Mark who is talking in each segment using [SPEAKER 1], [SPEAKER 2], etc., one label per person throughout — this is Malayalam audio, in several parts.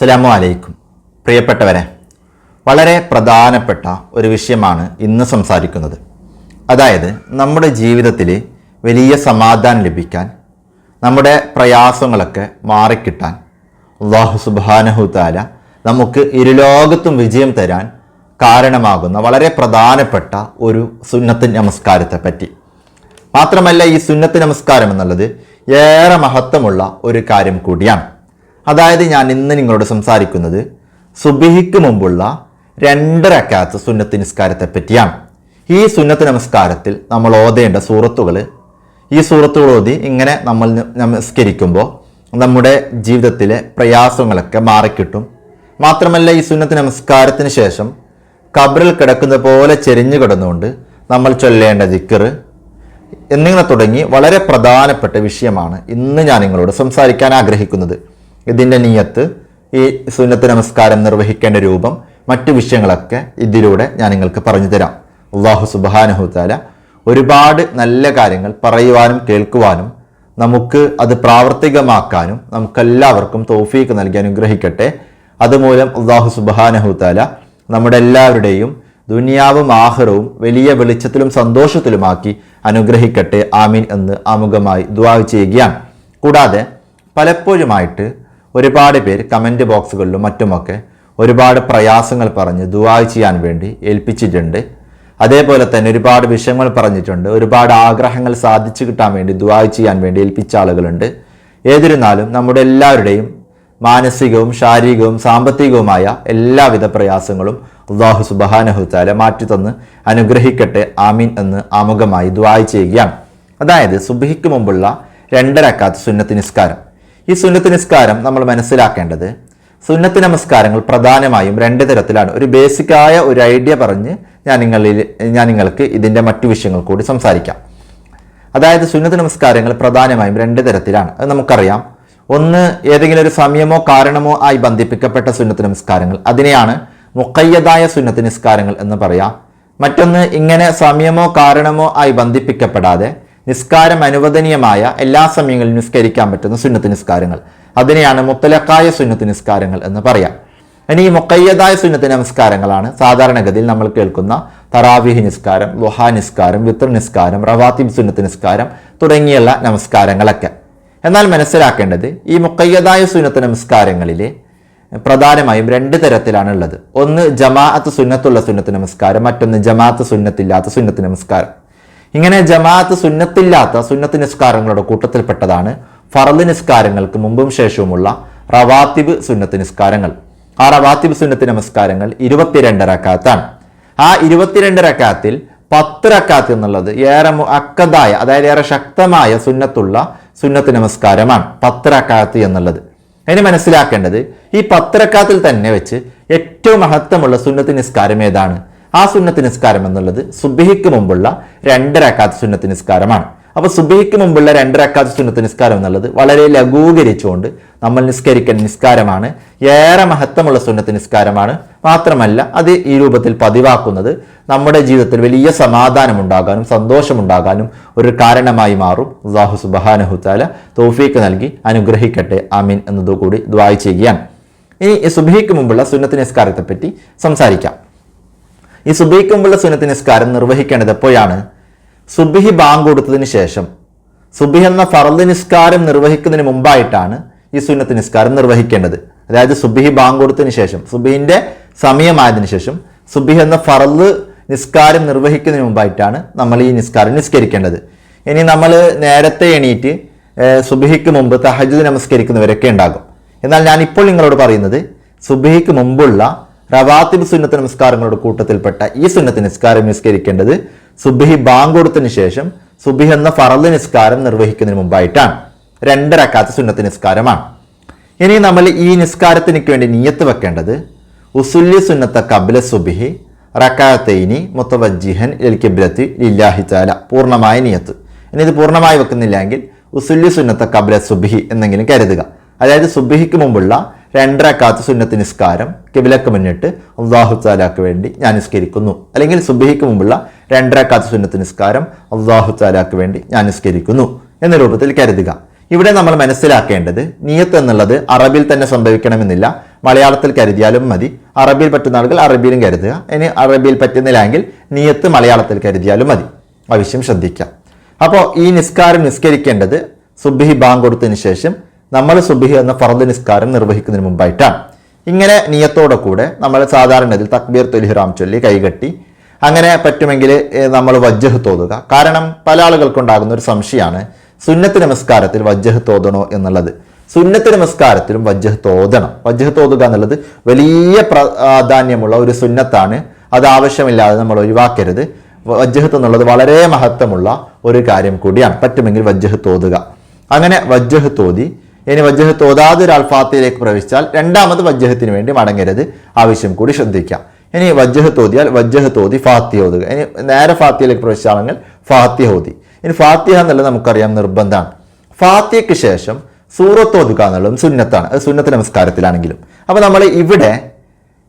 [SPEAKER 1] അസ്സലാമു അലൈക്കും. പ്രിയപ്പെട്ടവരെ വളരെ പ്രധാനപ്പെട്ട ഒരു വിഷയമാണ് ഇന്ന് സംസാരിക്കുന്നത്. അതായത് നമ്മുടെ ജീവിതത്തിൽ വലിയ സമാധാനം ലഭിക്കാൻ നമ്മുടെ പ്രയാസങ്ങളൊക്കെ മാറിക്കിട്ടാൻ അള്ളാഹു സുബാനഹു താല നമുക്ക് ഇരുലോകത്തും വിജയം തരാൻ കാരണമാകുന്ന വളരെ പ്രധാനപ്പെട്ട ഒരു സുന്നത്ത് നമസ്കാരത്തെ പറ്റി മാത്രമല്ല ഈ സുന്നത്ത് നമസ്കാരം എന്നുള്ളത് ഏറെ മഹത്വമുള്ള ഒരു കാര്യം കൂടിയാണ്. അതായത് ഞാൻ ഇന്ന് നിങ്ങളോട് സംസാരിക്കുന്നത് സുബിഹിക്ക് മുമ്പുള്ള രണ്ട് റക്കാത്ത് സുന്നത്ത് നിസ്കാരത്തെ പറ്റിയാണ്. ഈ സുന്നത്ത് നമസ്കാരത്തിൽ നമ്മൾ ഓതേണ്ട സൂറത്തുകൾ ഈ സൂറത്തുകൾ ഓതി ഇങ്ങനെ നമ്മൾ നമസ്കരിക്കുമ്പോൾ നമ്മുടെ ജീവിതത്തിലെ പ്രയാസങ്ങളൊക്കെ മാറിക്കിട്ടും. മാത്രമല്ല ഈ സുന്നത്ത് നമസ്കാരത്തിന് ശേഷം കബറിൽ കിടക്കുന്ന പോലെ ചെരിഞ്ഞു കിടന്നുകൊണ്ട് നമ്മൾ ചൊല്ലേണ്ട ദിക്കറ് എന്നിങ്ങനെ തുടങ്ങി വളരെ പ്രധാനപ്പെട്ട വിഷയമാണ് ഇന്ന് ഞാൻ നിങ്ങളോട് സംസാരിക്കാൻ ആഗ്രഹിക്കുന്നത്. ഇതിന്റെ നീയത്ത് ഈ സുന്നത്ത് നമസ്കാരം നിർവഹിക്കേണ്ട രൂപം മറ്റു വിഷയങ്ങളൊക്കെ ഇതിലൂടെ ഞാൻ നിങ്ങൾക്ക് പറഞ്ഞു തരാം. അള്ളാഹു സുബാനഹുത്താല ഒരുപാട് നല്ല കാര്യങ്ങൾ പറയുവാനും കേൾക്കുവാനും നമുക്ക് അത് പ്രാവർത്തികമാക്കാനും നമുക്കെല്ലാവർക്കും തോഫീക്ക് നൽകി അനുഗ്രഹിക്കട്ടെ. അതുമൂലം അള്ളാഹു സുബാനഹുത്താല നമ്മുടെ എല്ലാവരുടെയും ദുനിയാവും ആഹ്റവും വലിയ വെളിച്ചത്തിലും സന്തോഷത്തിലുമാക്കി അനുഗ്രഹിക്കട്ടെ. ആമീൻ എന്ന് ആമുഖമായി ദുആ ചെയ്യുകയാണ്. കൂടാതെ പലപ്പോഴുമായിട്ട് ഒരുപാട് പേര് കമന്റ് ബോക്സുകളിലും മറ്റുമൊക്കെ ഒരുപാട് പ്രയാസങ്ങൾ പറഞ്ഞ് ദുആ ചെയ്യാൻ വേണ്ടി ഏൽപ്പിച്ചിട്ടുണ്ട്. അതേപോലെ തന്നെ ഒരുപാട് വിഷയങ്ങൾ പറഞ്ഞിട്ടുണ്ട്. ഒരുപാട് ആഗ്രഹങ്ങൾ സാധിച്ചു കിട്ടാൻ വേണ്ടി ദുആ ചെയ്യാൻ വേണ്ടി ഏൽപ്പിച്ച ആളുകളുണ്ട്. ഏതിരുന്നാലും നമ്മുടെ എല്ലാവരുടെയും മാനസികവും ശാരീരികവും സാമ്പത്തികവുമായ എല്ലാവിധ പ്രയാസങ്ങളും അള്ളാഹു മാറ്റി തന്ന് അനുഗ്രഹിക്കട്ടെ. ആമീൻ എന്ന് ആമുഖമായി ദ്വായ ചെയ്യുകയാണ്. അതായത് സുബഹിക്ക് മുമ്പുള്ള രണ്ടരക്കാത്ത സുന്നത്ത് നിസ്കാരം. ഈ സുന്നത്ത് നിസ്കാരം നമ്മൾ മനസ്സിലാക്കേണ്ടത് സുന്നത്ത് നമസ്കാരങ്ങൾ പ്രധാനമായും രണ്ട് തരത്തിലാണ്. ഒരു ബേസിക്കായ ഒരു ഐഡിയ പറഞ്ഞ് ഞാൻ നിങ്ങളിൽ ഞാൻ നിങ്ങൾക്ക് ഇതിന്റെ മറ്റു വിഷയങ്ങൾ കൂടി സംസാരിക്കാം. അതായത് സുന്നത്ത് നമസ്കാരങ്ങൾ പ്രധാനമായും രണ്ട് തരത്തിലാണ്. അത് നമുക്കറിയാം. ഒന്ന് ഏതെങ്കിലും ഒരു സമയമോ കാരണമോ ആയി ബന്ധിപ്പിക്കപ്പെട്ട സുന്നത്ത് നമസ്കാരങ്ങൾ. അതിനെയാണ് മുക്കയ്യതായ സുന്നത്ത് നിസ്കാരങ്ങൾ എന്ന് പറയാം. മറ്റൊന്ന് ഇങ്ങനെ സമയമോ കാരണമോ ആയി ബന്ധിപ്പിക്കപ്പെടാതെ നിസ്കാരം അനുവദനീയമായ എല്ലാ സമയങ്ങളിലും നിസ്കരിക്കാൻ പറ്റുന്ന സുന്നത്ത് നിസ്കാരങ്ങൾ. അതിനെയാണ് മുത്തലക്കായ സുന്നത്ത് നിസ്കാരങ്ങൾ എന്ന് പറയാം. ഇനി ഈ മുക്കയ്യതായ സുന്നത്ത് നമസ്കാരങ്ങളാണ്. സാധാരണഗതിയിൽ നമ്മൾ കേൾക്കുന്ന തറാവിഹ് നിസ്കാരം ലുഹാ നിസ്കാരം വിത്ര നിസ്കാരം റവാത്തിബ് സുന്നത്ത് നിസ്കാരം തുടങ്ങിയുള്ള നമസ്കാരങ്ങളൊക്കെ. എന്നാൽ മനസ്സിലാക്കേണ്ടത് ഈ മുക്കയ്യതായ സുന്നത്ത് നമസ്കാരങ്ങളിലെ പ്രധാനമായും രണ്ട് തരത്തിലാണ് ഉള്ളത്. ഒന്ന് ജമാഅത്ത് സുന്നത്തുള്ള സുന്നത്ത് നമസ്കാരം മറ്റൊന്ന് ജമാഅത്ത് സുന്നത്തില്ലാത്ത സുന്നത്ത് നമസ്കാരം. ഇങ്ങനെ ജമാഅത്ത് സുന്നത്തില്ലാത്ത സുന്നത്ത് നിസ്കാരങ്ങളുടെ കൂട്ടത്തിൽപ്പെട്ടതാണ് ഫറദ് നിസ്കാരങ്ങൾക്ക് മുമ്പും ശേഷവുമുള്ള റവാത്തിബ് സുന്നത്ത് നിസ്കാരങ്ങൾ. ആ റവാത്തിബ് സുന്നത്ത് നമസ്കാരങ്ങൾ ഇരുപത്തിരണ്ട് റക്കാത്താണ്. ആ ഇരുപത്തിരണ്ട് റക്കാത്തിൽ പത്ത് റക്കാത്ത് എന്നുള്ളത് ഏറെ അക്കതായ അതായത് ഏറെ ശക്തമായ സുന്നത്തുള്ള സുന്നത്ത് നമസ്കാരമാണ് പത്ത് റക്കാത്ത് എന്നുള്ളത്. അതിന് മനസ്സിലാക്കേണ്ടത് ഈ പത്ത് റക്കാത്തിൽ തന്നെ വെച്ച് ഏറ്റവും മഹത്വമുള്ള സുന്നത്ത് നിസ്കാരം ഏതാണ്? ആ സുന്നത്ത് നിസ്കാരം എന്നുള്ളത് സുബിഹിക്ക് മുമ്പുള്ള രണ്ട് റക്കാത്ത് സുന്നത്ത് നിസ്കാരമാണ്. അപ്പോൾ സുബിഹിക്ക് മുമ്പുള്ള രണ്ട് റക്കാത്ത് സുന്നത്ത് നിസ്കാരം എന്നുള്ളത് വളരെ ലഘൂകരിച്ചുകൊണ്ട് നമ്മൾ നിസ്കരിക്കേണ്ട നിസ്കാരമാണ്. ഏറെ മഹത്വമുള്ള സുന്നത്ത് നിസ്കാരമാണ്. മാത്രമല്ല അത് ഈ രൂപത്തിൽ പതിവാക്കുന്നത് നമ്മുടെ ജീവിതത്തിൽ വലിയ സമാധാനം ഉണ്ടാകാനും സന്തോഷമുണ്ടാകാനും ഒരു കാരണമായി മാറും. അള്ളാഹു സുബാനഹുത്താല തോഫീക്ക് നൽകി അനുഗ്രഹിക്കട്ടെ. ആമീൻ എന്നതുകൂടി ദ്വായ ചെയ്യുകയാണ്. ഇനി സുബഹിക്ക് മുമ്പുള്ള സുന്നത്ത് നിസ്കാരത്തെപ്പറ്റി സംസാരിക്കാം. ഈ സുബഹിക്ക് മുമ്പുള്ള സുന്നത്ത് നിസ്കാരം നിർവഹിക്കേണ്ടത് എപ്പോഴാണ്? സുബിഹി ബാങ്ക് കൊടുത്തതിന് ശേഷം. സുബിഹ് എന്ന ഫറദ് നിസ്കാരം നിർവഹിക്കുന്നതിന് മുമ്പായിട്ടാണ് ഈ സുന്നത്ത് നിസ്കാരം നിർവഹിക്കേണ്ടത്. അതായത് സുബിഹി ബാങ്ക് കൊടുത്തതിന് ശേഷം സുബിഹിന്റെ സമയമായതിനു ശേഷം സുബിഹ് എന്ന ഫറദ് നിസ്കാരം നിർവഹിക്കുന്നതിന് മുമ്പായിട്ടാണ് നമ്മൾ ഈ നിസ്കാരം നിസ്കരിക്കേണ്ടത്. ഇനി നമ്മൾ നേരത്തെ എണീറ്റ് സുബിഹിക്ക് മുമ്പ് തഹജ് നമസ്കരിക്കുന്നവരൊക്കെ ഉണ്ടാകും. എന്നാൽ ഞാൻ ഇപ്പോൾ നിങ്ങളോട് പറയുന്നത് സുബിഹിക്ക് മുമ്പുള്ള റവാത്തിബ് സുന്നത്ത് നമസ്കാരങ്ങളുടെ കൂട്ടത്തിൽപ്പെട്ട ഈ സുന്നത്ത് നിസ്കാരം നിസ്കരിക്കേണ്ടത് സുബിഹി ബാങ്ക് കൊടുത്തതിന് ശേഷം സുബിഹ് എന്ന ഫറദ് നിസ്കാരം നിർവഹിക്കുന്നതിന് മുമ്പായിട്ടാണ്. രണ്ടരക്കാത്ത സുന്നത്ത് നിസ്കാരമാണ്. ഇനി നമ്മൾ ഈ നിസ്കാരത്തിനു വേണ്ടി നീയത്ത് വെക്കേണ്ടത് ഉസുല്ലി സുന്നത്ത കബില സുബിഹി റക്കാത്തൈനി മുത്തവജിഹൻ എൽ ലില്ലാഹി താല പൂർണമായ നിയത്ത്. ഇനി ഇത് പൂർണമായി വെക്കുന്നില്ലെങ്കിൽ ഉസുല്ലി സുന്നത്ത കബില സുബിഹി എന്നെങ്കിലും കരുതുക. അതായത് സുബിഹിക്ക് മുമ്പുള്ള രണ്ടരക്കാത്ത് സുന്നത്ത് നിസ്കാരം കിബിലക്ക് മുന്നിട്ട് അള്ളാഹു താലാക്ക് വേണ്ടി ഞാൻ നിസ്കരിക്കുന്നു. അല്ലെങ്കിൽ സുബിഹിക്ക് മുമ്പുള്ള രണ്ടരക്കാത്ത സുന്നത്ത് നിസ്കാരം അള്ളാഹു താലാക്ക് വേണ്ടി ഞാൻ നിസ്കരിക്കുന്നു എന്ന രൂപത്തിൽ കരുതുക. ഇവിടെ നമ്മൾ മനസ്സിലാക്കേണ്ടത് നിയത്ത് എന്നുള്ളത് അറബിൽ തന്നെ സംഭവിക്കണമെന്നില്ല. മലയാളത്തിൽ കരുതിയാലും മതി. അറബിയിൽ പറ്റുന്ന ആളുകൾ അറബിയിലും കരുതുക. ഇനി അറബിയിൽ പറ്റുന്നില്ലെങ്കിൽ നിയത്ത് മലയാളത്തിൽ കരുതിയാലും മതി. ആവശ്യം ശ്രദ്ധിക്കാം. അപ്പോൾ ഈ നിസ്കാരം നിസ്കരിക്കേണ്ടത് സുബ്ഹി ബാങ്ക് കൊടുത്തതിന് ശേഷം നമ്മൾ സുബ്ഹി എന്ന ഫർദ് നിസ്കാരം നിർവഹിക്കുന്നതിന് മുമ്പായിട്ടാണ്. ഇങ്ങനെ നിയത്തോടെ കൂടെ നമ്മൾ സാധാരണത്തിൽ തക്ബീർ തുലിഹിറാം ചൊല്ലി കൈകെട്ടി അങ്ങനെ പറ്റുമെങ്കിൽ നമ്മൾ വജ്ജഹ് തോതുക. കാരണം പല ആളുകൾക്കുണ്ടാകുന്ന ഒരു സംശയമാണ് സുന്നത്ത് നമസ്കാരത്തിൽ വജ്ജഹ് തോതണോ എന്നുള്ളത്. സുന്നത്ത് നമസ്കാരത്തിലും വജ്ജഹ് തോതണം. വജ്ജഹ് തോതുക എന്നുള്ളത് വലിയ പ്രാധാന്യമുള്ള ഒരു സുന്നത്താണ്. അത് ആവശ്യമില്ലാതെ നമ്മൾ ഒഴിവാക്കരുത്. വജ്ജഹത്ത് എന്നുള്ളത് വളരെ മഹത്വമുള്ള ഒരു കാര്യം കൂടിയാണ്. പറ്റുമെങ്കിൽ വജ്ജഹ് തോതുക. അങ്ങനെ വജ്ജഹ് തോതി ഇനി വജ്ജഹത്ത് ഓതാതെ ഒരു ഫാത്തിയിലേക്ക് പ്രവേശിച്ചാൽ രണ്ടാമത് വജ്ജഹത്തിന് വേണ്ടി മടങ്ങരുത്. ആവശ്യം കൂടി ശ്രദ്ധിക്കാം. ഇനി വജ്ജഹത്ത് തോതിയാൽ വജ്ജഹത്ത് തോതി ഫാത്തി ഓതുക. ഇനി നേരെ ഫാത്തിയിലേക്ക് പ്രവേശിച്ചാണെങ്കിൽ ഫാത്തിഹ ഓതി. ഇനി ഫാത്തിഹ എന്നുള്ളത് നമുക്കറിയാം നിർബന്ധമാണ്. ഫാത്തിയയ്ക്ക് ശേഷം സൂറത്ത് ഓതുക എന്നുള്ളതും സുന്നത്താണ്. അത് സുന്നത്ത് നമസ്കാരത്തിലാണെങ്കിലും. അപ്പോൾ നമ്മൾ ഇവിടെ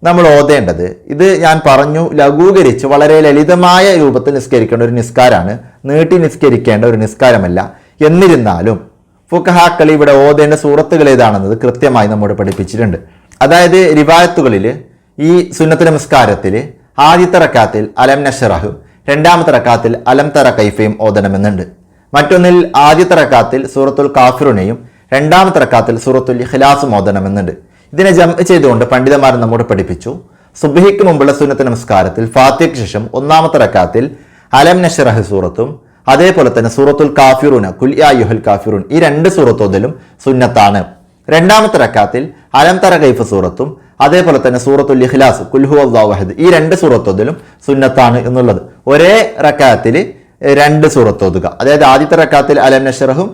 [SPEAKER 1] നമ്മൾ ഓതേണ്ടത് ഇത് ഞാൻ പറഞ്ഞു ലഘൂകരിച്ച് വളരെ ലളിതമായ രൂപത്തിൽ നിസ്കരിക്കേണ്ട ഒരു നിസ്കാരമാണ്. നീട്ടി നിസ്കരിക്കേണ്ട ഒരു നിസ്കാരമല്ല. എന്നിരുന്നാലും ഫുക്കഹാക്കൾ ഇവിടെ ഓതേണ്ട സൂറത്തുകൾ ഏതാണെന്നത് കൃത്യമായി നമ്മോട് പഠിപ്പിച്ചിട്ടുണ്ട്. അതായത് റിവായത്തുകളിൽ ഈ സുന്നത്ത് നമസ്കാരത്തിൽ ആദ്യത്തെ റക്കാത്തിൽ അലം നഷറഹു രണ്ടാമത്തെ റക്കാത്തിൽ അലം തറ കൈഫയും ഓതണമെന്നുണ്ട്. മറ്റൊന്നിൽ ആദ്യത്തെ റക്കാത്തിൽ സൂറത്തുൽ കാഫിറുനെയും രണ്ടാമത്തെ റക്കാത്തിൽ സൂറത്തുൽ ഇഖ്ലാസും ഓതണമെന്നുണ്ട്. ഇതിനെ ജം ചെയ്തുകൊണ്ട് പണ്ഡിതന്മാർ നമ്മോട് പഠിപ്പിച്ചു. സുബ്ഹിക്ക് മുമ്പുള്ള സുന്നത്ത് നമസ്കാരത്തിൽ ഫാത്തിയയ്ക്ക് ശേഷം ഒന്നാമത്തെ റക്കാത്തിൽ അലം നഷറഹ് സൂറത്തും അതേപോലെ തന്നെ സൂറത്തുൽ കാഫിറൂന കുൽയാഹുൽ യുഹൽ കാഫിറൂൻ ഈ രണ്ട് സൂറത്തോതിലും സുന്നത്താണ്. രണ്ടാമത്തെ റക്കാത്തിൽ അലം തറ കൈഫ് സൂറത്തും അതേപോലെ തന്നെ സൂറത്തുൽ ഇഖ്ലാസ് കുൽഹു അഹദ് ഈ രണ്ട് സൂറത്തോതിലും സുന്നത്താണ് എന്നുള്ളത്. ഒരേ റക്കാത്തിൽ രണ്ട് സൂറത്ത് ഓതുക അതായത് ആദ്യത്തെ റക്കാത്തിൽ അലം നഷറഹും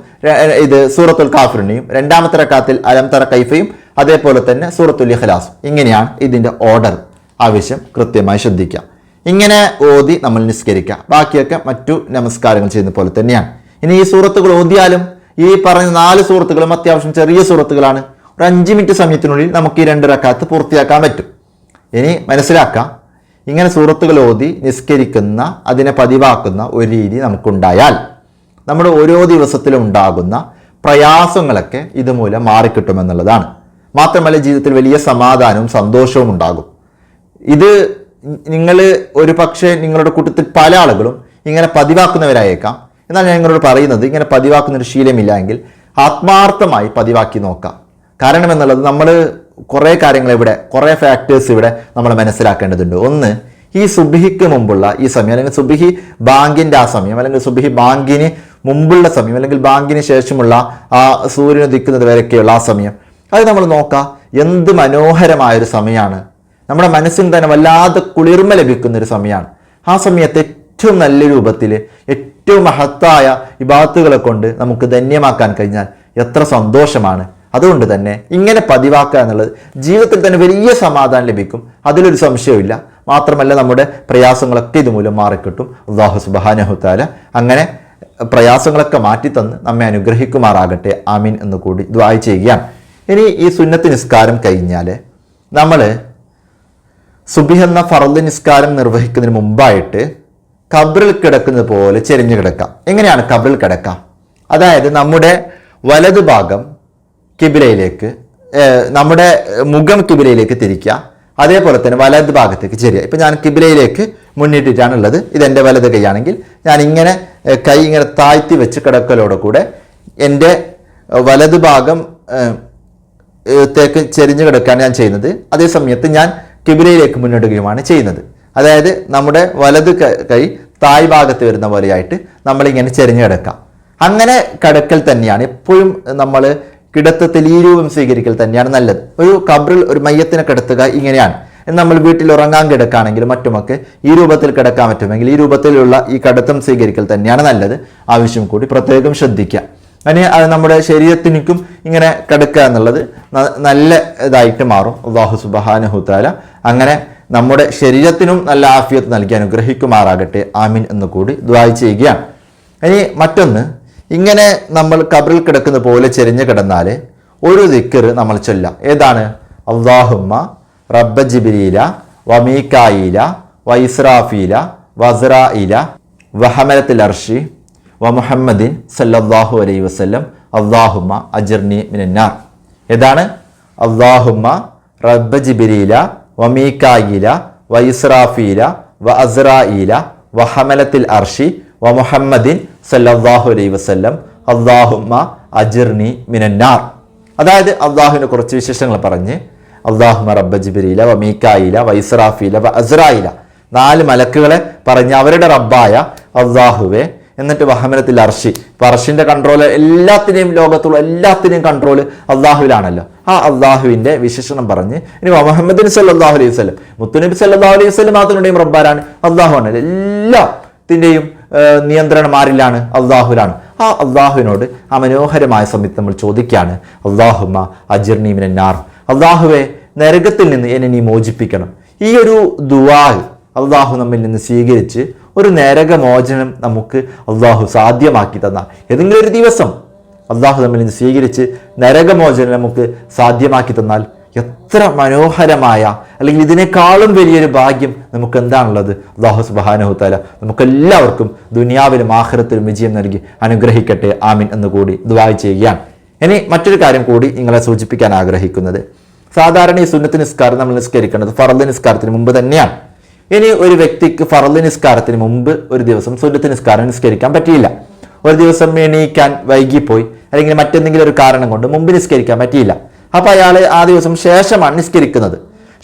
[SPEAKER 1] ഇത് സൂറത്തുൽ കാഫിറിനെയും രണ്ടാമത്തെ റക്കാത്തിൽ അലം തറ കൈഫയും അതേപോലെ തന്നെ സൂറത്തുൽ ഇഖ്ലാസും. ഇങ്ങനെയാണ് ഇതിന്റെ ഓർഡർ. ആവശ്യം കൃത്യമായി ശ്രദ്ധിക്കാം. ഇങ്ങനെ ഓതി നമ്മൾ നിസ്കരിക്കുക ബാക്കിയൊക്കെ മറ്റു നമസ്കാരങ്ങൾ ചെയ്യുന്ന പോലെ തന്നെയാണ്. ഇനി ഈ സൂറത്തുകൾ ഓതിയാലും ഈ പറഞ്ഞ നാല് സുഹൃത്തുക്കളും അത്യാവശ്യം ചെറിയ സുഹൃത്തുക്കളാണ് ഒരു അഞ്ച് മിനിറ്റ് സമയത്തിനുള്ളിൽ നമുക്ക് ഈ രണ്ട് റക്കാത്ത് പൂർത്തിയാക്കാൻ പറ്റും. ഇനി മനസ്സിലാക്കാം. ഇങ്ങനെ സൂറത്തുകൾ ഓതി നിസ്കരിക്കുന്ന അതിനെ പതിവാക്കുന്ന ഒരു രീതി നമുക്കുണ്ടായാൽ നമ്മുടെ ഓരോ ദിവസത്തിലും ഉണ്ടാകുന്ന പ്രയാസങ്ങളൊക്കെ ഇതുമൂലം മാറിക്കിട്ടുമെന്നുള്ളതാണ്. മാത്രമല്ല ജീവിതത്തിൽ വലിയ സമാധാനവും സന്തോഷവും ഉണ്ടാകും. ഇത് നിങ്ങൾ ഒരു പക്ഷേ നിങ്ങളുടെ കൂട്ടത്തിൽ പല ആളുകളും ഇങ്ങനെ പതിവാക്കുന്നവരായേക്കാം. എന്നാൽ ഞാൻ നിങ്ങളോട് പറയുന്നത് ഇങ്ങനെ പതിവാക്കുന്ന ഒരു ശീലമില്ല എങ്കിൽ ആത്മാർത്ഥമായി പതിവാക്കി നോക്കാം. കാരണം എന്നുള്ളത് നമ്മൾ കുറേ കാര്യങ്ങൾ ഇവിടെ കുറേ ഫാക്ടേഴ്സ് ഇവിടെ നമ്മൾ മനസ്സിലാക്കേണ്ടതുണ്ട്. ഒന്ന് ഈ സുബിഹിക്ക് മുമ്പുള്ള ഈ സമയം അല്ലെങ്കിൽ സുബിഹി ബാങ്കിന്റെ ആ സമയം അല്ലെങ്കിൽ സുബിഹി ബാങ്കിന് മുമ്പുള്ള സമയം അല്ലെങ്കിൽ ബാങ്കിന് ശേഷമുള്ള ആ സൂര്യൻ ഉദിക്കുന്നത് വരെയൊക്കെയുള്ള ആ സമയം. അത് നമ്മൾ നോക്കാം. എന്ത് മനോഹരമായ ഒരു സമയമാണ് നമ്മുടെ മനസ്സിന് തന്നെ വല്ലാതെ കുളിർമ ലഭിക്കുന്ന ഒരു സമയമാണ്. ആ സമയത്ത് ഏറ്റവും നല്ല രൂപത്തിൽ ഏറ്റവും മഹത്തായ വിഭാഗത്തുകളെ കൊണ്ട് നമുക്ക് ധന്യമാക്കാൻ കഴിഞ്ഞാൽ എത്ര സന്തോഷമാണ്. അതുകൊണ്ട് തന്നെ ഇങ്ങനെ പതിവാക്കുക എന്നുള്ളത് ജീവിതത്തിൽ തന്നെ വലിയ സമാധാനം ലഭിക്കും. അതിലൊരു സംശയമില്ല മാത്രമല്ല നമ്മുടെ പ്രയാസങ്ങളൊക്കെ ഇതുമൂലം മാറിക്കിട്ടും. അള്ളാഹു സുബാനഹുത്താല അങ്ങനെ പ്രയാസങ്ങളൊക്കെ മാറ്റിത്തന്ന് നമ്മെ അനുഗ്രഹിക്കുമാറാകട്ടെ. ആമീൻ എന്ന് കൂടി ദ്വായ ചെയ്യുകയാണ്. ഇനി ഈ സുന്നത്ത് നിസ്കാരം കഴിഞ്ഞാൽ നമ്മൾ സുബിഹ് എന്ന ഫറദ് നിസ്കാരം നിർവഹിക്കുന്നതിന് മുമ്പായിട്ട് കബറിൽ കിടക്കുന്നത് പോലെ ചെരിഞ്ഞു കിടക്കാം. എങ്ങനെയാണ് കബറിൽ കിടക്കാം? അതായത് നമ്മുടെ വലതു ഭാഗം കിബിലയിലേക്ക് നമ്മുടെ മുഖം കിബിലയിലേക്ക് തിരിക്കുക. അതേപോലെ തന്നെ വലത് ഭാഗത്തേക്ക് ചെരിയുക. ഇപ്പം ഞാൻ കിബിലയിലേക്ക് മുന്നിട്ടിട്ടാണ് ഉള്ളത് ഇതെന്റെ വലത് കൈയാണെങ്കിൽ ഞാൻ ഇങ്ങനെ കൈ ഇങ്ങനെ താഴ്ത്തി വെച്ച് കിടക്കലോടെ കൂടെ എന്റെ വലതു ഭാഗം തേക്ക് ചെരിഞ്ഞു കിടക്കാൻ ഞാൻ ചെയ്യുന്നത്. അതേ സമയത്ത് ഞാൻ കിബിലയിലേക്ക് മുന്നിടുകയുമാണ് ചെയ്യുന്നത്. അതായത് നമ്മുടെ വലത് ക- തായ് ഭാഗത്ത് വരുന്ന പോലെയായിട്ട് നമ്മളിങ്ങനെ ചെരിഞ്ഞെടുക്കാം കിടക്കാം അങ്ങനെ കടക്കൽ തന്നെയാണ് എപ്പോഴും നമ്മൾ കിടത്തത്തിൽ ഈ രൂപം സ്വീകരിക്കൽ തന്നെയാണ് നല്ലത്. ഒരു കബറിൽ ഒരു മയ്യത്തിനെ കിടത്തുക ഇങ്ങനെയാണ്. നമ്മൾ വീട്ടിൽ ഉറങ്ങാൻ കിടക്കുകയാണെങ്കിലും മറ്റുമൊക്കെ ഈ രൂപത്തിൽ കിടക്കാൻ പറ്റുമെങ്കിൽ ഈ രൂപത്തിലുള്ള ഈ കടത്തം സ്വീകരിക്കൽ തന്നെയാണ് നല്ലത്. ആവശ്യം കൂടി പ്രത്യേകം ശ്രദ്ധിക്കുക. അതിന് അത് നമ്മുടെ ശരീരത്തിനും ഇങ്ങനെ കിടക്കുക എന്നുള്ളത് നല്ല ഇതായിട്ട് മാറും. അള്ളാഹു സുബഹാനുഹുത്താല അങ്ങനെ നമ്മുടെ ശരീരത്തിനും നല്ല ആഫിയത്ത് നൽകി അനുഗ്രഹിക്കുമാറാകട്ടെ. ആമിൻ എന്ന് കൂടി ദ്വായി ചെയ്യുകയാണ്. ഇനി മറ്റൊന്ന് ഇങ്ങനെ നമ്മൾ കബറിൽ കിടക്കുന്ന പോലെ ചെരിഞ്ഞു കിടന്നാൽ ഒരു ദിക്കർ നമ്മൾ ചൊല്ലാം. ഏതാണ്? അള്ളാഹുമ്മ റബ്ബ ജിബിലീല വമീക്കായില വൈസ്രാഫീല വസ്രായില വഹമലത്തിൽ അർഷി വ മുഹമ്മദിൻ സല്ലല്ലാഹു അലൈഹി വസല്ലം അള്ളാഹുമ്മ അജിർനി മിനന്നാർ. ഏതാണ്? അള്ളാഹുമ്മ റബ്ബ ജിബിരീല വമീകായില വ ഇസ്രാഫീല വ അസ്രായില വ ഹമലത്തിൽ അർഷി വ മുഹമ്മദിൻ സല്ലാഹു അലൈ വസ്ലം അള്ളാഹുമ്മ അജിർനി മിനന്നാർ. അതായത് അള്ളാഹുവിനെ കുറച്ച് വിശേഷങ്ങൾ പറഞ്ഞ് അള്ളാഹുമ റബ്ബ ജിബിരീല വ മീക്കായില വ ഇസ്രാഫീല വ അസ്രായില നാല് മലക്കുകളെ പറഞ്ഞ് അവരുടെ റബ്ബായ അള്ളാഹുവെ എന്നിട്ട് വഹമനത്തിൽ അർഷി ഇപ്പൊ അർഷിന്റെ കൺട്രോൾ എല്ലാത്തിനെയും ലോകത്തുള്ള എല്ലാത്തിനെയും കൺട്രോൾ അള്ളാഹുവിലാണല്ലോ. ആ അള്ളാഹുവിന്റെ വിശേഷണം പറഞ്ഞ് ഇനി മുഹമ്മദിൻ സല്ലാഹു അലൈഹി വസ്ലം മുത്തുനബി സല്ലാഹു അലൈഹി വസ്ലം മാത്രയും റബ്ബാരാണ്. അള്ളാഹു ആണ്. എല്ലാത്തിന്റെയും നിയന്ത്രണം ആരിലാണ്? അള്ളാഹുലാണ്. ആ അള്ളാഹുവിനോട് ആ മനോഹരമായ സമയത്ത് നമ്മൾ ചോദിക്കുകയാണ്. അള്ളാഹുമ്മ നാർ അള്ളാഹുവെ നരകത്തിൽ നിന്ന് എന്നെ നീ മോചിപ്പിക്കണം. ഈ ഒരു ദുവാൽ അള്ളാഹു നമ്മിൽ നിന്ന് സ്വീകരിച്ച് ഒരു നരകമോചനം നമുക്ക് അള്ളാഹു സാധ്യമാക്കി തന്ന. ഏതെങ്കിലും ഒരു ദിവസം അള്ളാഹു തമ്മിൽ നിന്ന് സ്വീകരിച്ച് നരകമോചനം നമുക്ക് സാധ്യമാക്കി തന്നാൽ എത്ര മനോഹരമായ അല്ലെങ്കിൽ ഇതിനേക്കാളും വലിയൊരു ഭാഗ്യം നമുക്ക് എന്താണുള്ളത്? അള്ളാഹു സുബാനഹുത്താല നമുക്കെല്ലാവർക്കും ദുനിയാവിലും ആഹ്റത്തിലും വിജയം നൽകി അനുഗ്രഹിക്കട്ടെ. ആമിൻ എന്ന് കൂടി ദുബായ് ചെയ്യുകയാണ്. ഇനി മറ്റൊരു കാര്യം കൂടി നിങ്ങളെ സൂചിപ്പിക്കാൻ ആഗ്രഹിക്കുന്നത്. സാധാരണ ഈ സുന്നത്ത് നിസ്കാരം നമ്മൾ നിസ്കരിക്കേണ്ടത് ഫറദ് നിസ്കാരത്തിന് മുമ്പ് തന്നെയാണ്. ഇനി ഒരു വ്യക്തിക്ക് ഫറദ് നിസ്കാരത്തിന് മുമ്പ് ഒരു ദിവസം സുന്നത്ത് നിസ്കാരം നിസ്കരിക്കാൻ പറ്റിയില്ല. ഒരു ദിവസം എണീക്കാൻ വൈകിപ്പോയി. അല്ലെങ്കിൽ മറ്റെന്തെങ്കിലും ഒരു കാരണം കൊണ്ട് മുമ്പ് നിസ്കരിക്കാൻ പറ്റിയില്ല. അപ്പൊ അയാൾ ആ ദിവസം ശേഷമാണ് നിസ്കരിക്കുന്നത്.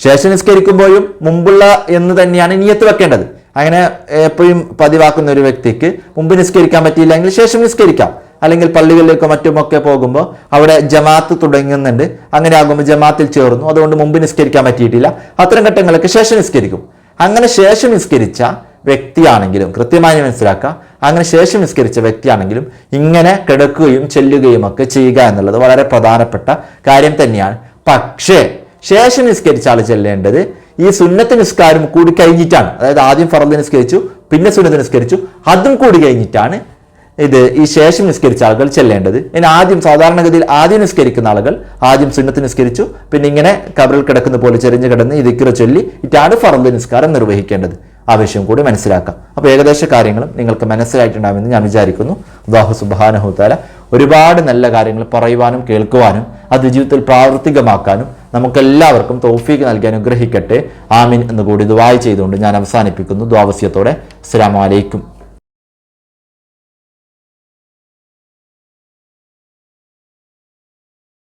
[SPEAKER 1] ശേഷം നിസ്കരിക്കുമ്പോഴും മുമ്പുള്ള എന്ന് തന്നെയാണ് നിയത്ത് വെക്കേണ്ടത്. അങ്ങനെ എപ്പോഴും പതിവാക്കുന്ന ഒരു വ്യക്തിക്ക് മുമ്പ് നിസ്കരിക്കാൻ പറ്റിയില്ലെങ്കിൽ ശേഷം നിസ്കരിക്കാം. അല്ലെങ്കിൽ പള്ളികളിലേക്കോ മറ്റുമൊക്കെ പോകുമ്പോൾ അവിടെ ജമാഅത്ത് തുടങ്ങുന്നുണ്ട്. അങ്ങനെ ആകുമ്പോൾ ജമാഅത്തിൽ ചേർന്നു. അതുകൊണ്ട് മുമ്പ് നിസ്കരിക്കാൻ പറ്റിയിട്ടില്ല. അത്തരം ഘട്ടങ്ങളൊക്കെ ശേഷം നിസ്കരിക്കും. അങ്ങനെ ശേഷം നിസ്കരിച്ച വ്യക്തിയാണെങ്കിലും കൃത്യമായി മനസ്സിലാക്കുക അങ്ങനെ ശേഷം നിസ്കരിച്ച വ്യക്തിയാണെങ്കിലും ഇങ്ങനെ കിടക്കുകയും ചെല്ലുകയും ഒക്കെ ചെയ്യുക എന്നുള്ളത് വളരെ പ്രധാനപ്പെട്ട കാര്യം തന്നെയാണ്. പക്ഷേ ശേഷം നിസ്കരിച്ച ആൾ ചെല്ലേണ്ടത് ഈ സുന്നത്ത് നിസ്കാരം കൂടി കഴിഞ്ഞിട്ടാണ്. അതായത് ആദ്യം ഫറദ് നിസ്കരിച്ചു പിന്നെ സുന്നത്ത് നിസ്കരിച്ചു അതും കൂടി കഴിഞ്ഞിട്ടാണ് ഇത് ഈ ശേഷം നിസ്കരിച്ച ആളുകൾ ചെല്ലേണ്ടത്. ഇനി ആദ്യം സാധാരണഗതിയിൽ ആദ്യം നിസ്കരിക്കുന്ന ആളുകൾ ആദ്യം സുന്നത്ത് നിസ്കരിച്ചു. പിന്നെ ഇങ്ങനെ കബറിൽ കിടക്കുന്ന പോലെ ചെറിഞ്ഞ് കിടന്ന് ഈ ദിക്കിറ ചൊല്ലി ഇറ്റാണ് ഫറദ് നിസ്കാരം നിർവഹിക്കേണ്ടത്. ആവശ്യം കൂടി മനസ്സിലാക്കാം. അപ്പോൾ ഏകദേശ കാര്യങ്ങളും നിങ്ങൾക്ക് മനസ്സിലായിട്ടുണ്ടാകുമെന്ന് ഞാൻ വിചാരിക്കുന്നു. അള്ളാഹു സുബാനഹുത്താല ഒരുപാട് നല്ല കാര്യങ്ങൾ പറയുവാനും കേൾക്കുവാനും അത് ജീവിതത്തിൽ പ്രാവർത്തികമാക്കാനും നമുക്കെല്ലാവർക്കും തോഫീക്ക് നൽകി അനുഗ്രഹിക്കട്ടെ. ആമിൻ എന്ന് കൂടി ദുവായി ചെയ്തുകൊണ്ട് ഞാൻ അവസാനിപ്പിക്കുന്നു. ദ്വാവസ്യത്തോടെ അസ്സാം വലൈക്കും